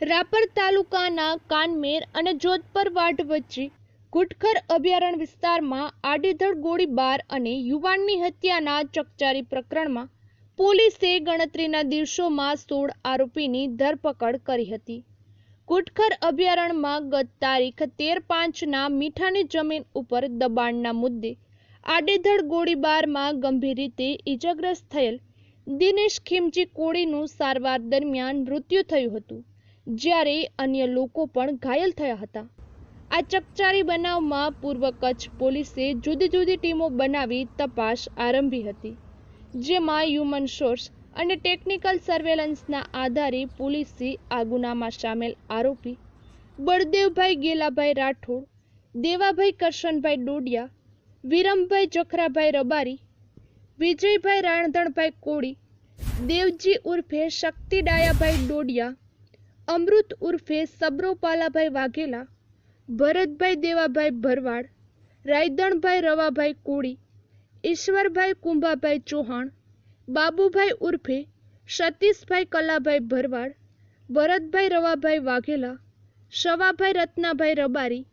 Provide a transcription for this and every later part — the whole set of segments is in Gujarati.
રાપર તાલુકાના કાનમેર અને જોધપર વાડ વચ્ચે ગુટખર અભયારણ્ય વિસ્તારમાં આડેધડ ગોળીબાર અને યુવાનની હત્યાના ચકચારી પ્રકરણમાં પોલીસે ગણતરીના દિવસોમાં સોળ આરોપીની ધરપકડ કરી હતી. ગુટખર અભયારણ્યમાં ગત તારીખ તેર પાંચના મીઠાની જમીન ઉપર દબાણના મુદ્દે આડેધડ ગોળીબારમાં ગંભીર રીતે ઇજાગ્રસ્ત થયેલ દિનેશ ખીમજી કોળીનું સારવાર દરમિયાન મૃત્યુ થયું હતું. જ્યારે અન્ય લોકો પણ ઘાયલ થયા હતા. આ ચકચારી બનાવમાં પૂર્વ કચ્છ પોલીસે જુદી જુદી ટીમો બનાવી તપાસ આરંભી હતી. જેમાં હ્યુમન સોર્સ અને ટેકનિકલ સર્વેલન્સના આધારે પોલીસે આ ગુનામાં સામેલ આરોપી બળદેવભાઈ ગેલાભાઈ રાઠોડ, દેવાભાઈ કરશનભાઈ ડોડિયા, વિરમભાઈ જખરાભાઈ રબારી, વિજયભાઈ રાણધણભાઈ કોળી, દેવજી ઉર્ફે શક્તિ ડાયાભાઈ ડોડિયા અમૃત ઉર્ફે સબરો પાલાભાઈ વાઘેલા, ભરતભાઈ દેવાભાઈ ભરવાડ, રાયદણભાઈ રવાભાઈ કોળી ઈશ્વરભાઈ કુંભાભાઈ ચૌહાણ, બાબુભાઈ ઉર્ફે સતીશભાઈ કલાભાઈ ભરવાડ, ભરતભાઈ રવાભાઈ વાઘેલા, શવાભાઈ રત્નાભાઈ રબારી,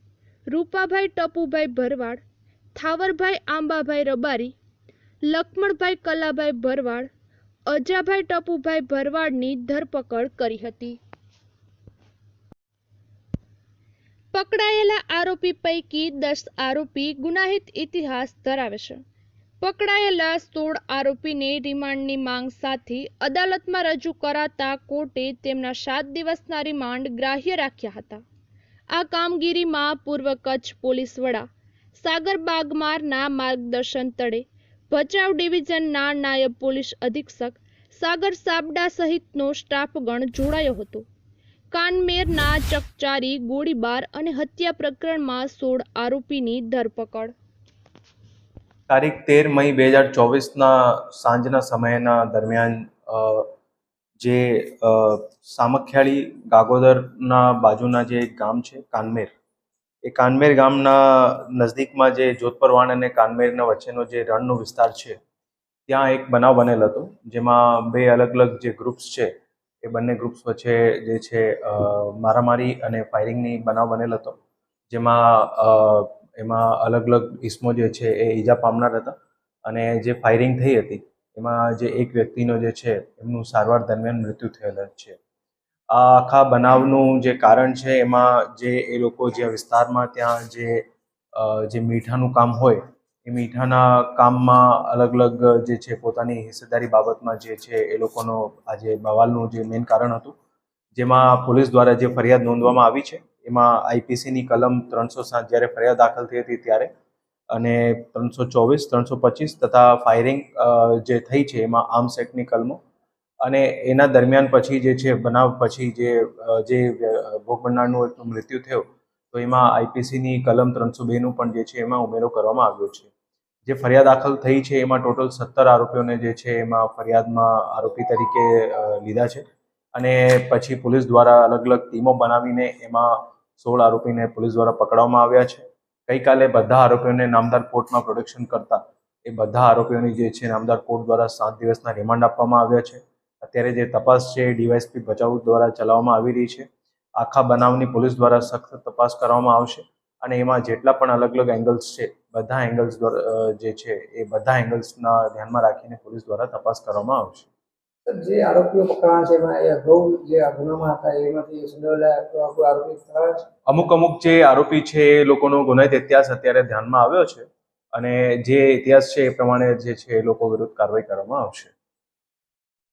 રૂપાભાઈ ટપુભાઈ ભરવાડ, થાવરભાઈ આંબાભાઈ રબારી, લક્ષ્મણભાઈ કલાભાઈ ભરવાડ, અજાભાઈ ટપુભાઈ ભરવાડની ધરપકડ કરી હતી. પકડાયેલા આરોપી પૈકી દસ આરોપી ગુનાહિત ઇતિહાસ ધરાવે છે. પકડાયેલા સોળ આરોપીને રિમાન્ડની માંગ સાથે અદાલતમાં રજૂ કરાતા કોર્ટે તેમના સાત દિવસના રિમાન્ડ ગ્રાહ્ય રાખ્યા હતા. આ કામગીરીમાં પૂર્વ કચ્છ પોલીસ વડા સાગર બાગમારના માર્ગદર્શન તળે ભચાઉ ડિવિઝનના નાયબ પોલીસ અધિક્ષક સાગર સાબડા સહિતનો સ્ટાફગણ જોડાયો હતો. કાનમેરના ચકચારી, ગોળીબાર અને હત્યા પ્રકરણમાં સોળ આરોપીની ધરપકડ. તારીખ તેર મઈ બે હજાર ચોવીસના સાંજના સમયના દરમિયાન જે સામખિયાળી ગાગોદરના બાજુના જે ગામ છે, કાનમેર, એ કાનમેર ગામના નજદીકમાં જે જોધપરવાણ અને કાનમેરના વચ્ચેનો જે રણનો વિસ્તાર છે, ત્યાં એક બનાવ બનેલ હતો, જેમાં બે અલગ અલગ જે ગ્રુપ્સ છે એ બંને ગ્રુપ્સ વચ્ચે જે છે મારામારી અને ફાયરિંગની બનાવ બનેલ હતો. જેમાં એમાં અલગ અલગ ઇસમો જે છે એ ઈજા પામનાર હતા. અને જે ફાયરિંગ થઈ હતી, એમાં જે એક વ્યક્તિનો જે છે, એમનું સારવાર દરમિયાન મૃત્યુ થયેલ છે. આ આખા બનાવનું જે કારણ છે, એમાં જે એ લોકો જે વિસ્તારમાં ત્યાં જે જે મીઠાનું કામ હોય એ મીઠાના કામમાં અલગ અલગ જે છે પોતાની હિસ્સેદારી બાબતમાં જે છે એ લોકોનો આજે બવાલનું જે મેઇન કારણ હતું, જેમાં પોલીસ દ્વારા જે ફરિયાદ નોંધવામાં આવી છે, એમાં આઈપીસીની કલમ ત્રણસો સાત જ્યારે ફરિયાદ દાખલ થઈ હતી ત્યારે અને ત્રણસો ચોવીસ, ત્રણસો પચીસ તથા ફાયરિંગ જે થઈ છે એમાં આર્મ્સ એક્ટની કલમો અને એના દરમિયાન પછી જે છે બનાવ પછી જે જે ભોગ બનનારનું મૃત્યુ થયું, તો એમાં આઈપીસીની કલમ ત્રણસો બેનું પણ જે છે એમાં ઉમેરો કરવામાં આવ્યો છે. જે ફરિયાદ દાખલ થઈ છે, એમાં ટોટલ સત્તર આરોપીઓને જે છે, એમાં ફરિયાદમાં આરોપી તરીકે લીધા છે. અને પછી પોલીસ દ્વારા અલગ અલગ ટીમો બનાવીને એમાં સોળ આરોપીને પોલીસ દ્વારા પકડવામાં આવ્યા છે. ગઈકાલે બધા આરોપીઓને નામદાર કોર્ટમાં પ્રોડક્શન કરતા એ બધા આરોપીઓની જે છે, નામદાર કોર્ટ દ્વારા સાત દિવસના રિમાન્ડ આપવામાં આવ્યા છે. અત્યારે જે તપાસ છે, ડીવાયસપી ભચાઉ દ્વારા ચલાવવામાં આવી રહી છે. આખા બનાવની પોલીસ દ્વારા સખત તપાસ કરવામાં આવશે. અને એમાં જેટલા પણ અલગ અલગ એંગલ્સ છે બધા એંગલ્સ દ્વારા જે છે એ બધા એંગલ્સના ધ્યાનમાં રાખીને પોલીસ દ્વારા તપાસ કરવામાં આવશે. જે આરોપીઓ પકડાયા છે એમાં એ અગાઉ જે ગુનામાં હતા એમાંથી સંડોવાયેલા આરોપી પકડાયા છે? અમુક અમુક જે આરોપી છે એ લોકોનો ગુનાહિત ઇતિહાસ અત્યારે ધ્યાનમાં આવ્યો છે અને જે ઇતિહાસ છે એ પ્રમાણે જે છે એ લોકો વિરુદ્ધ કાર્યવાહી કરવામાં આવશે.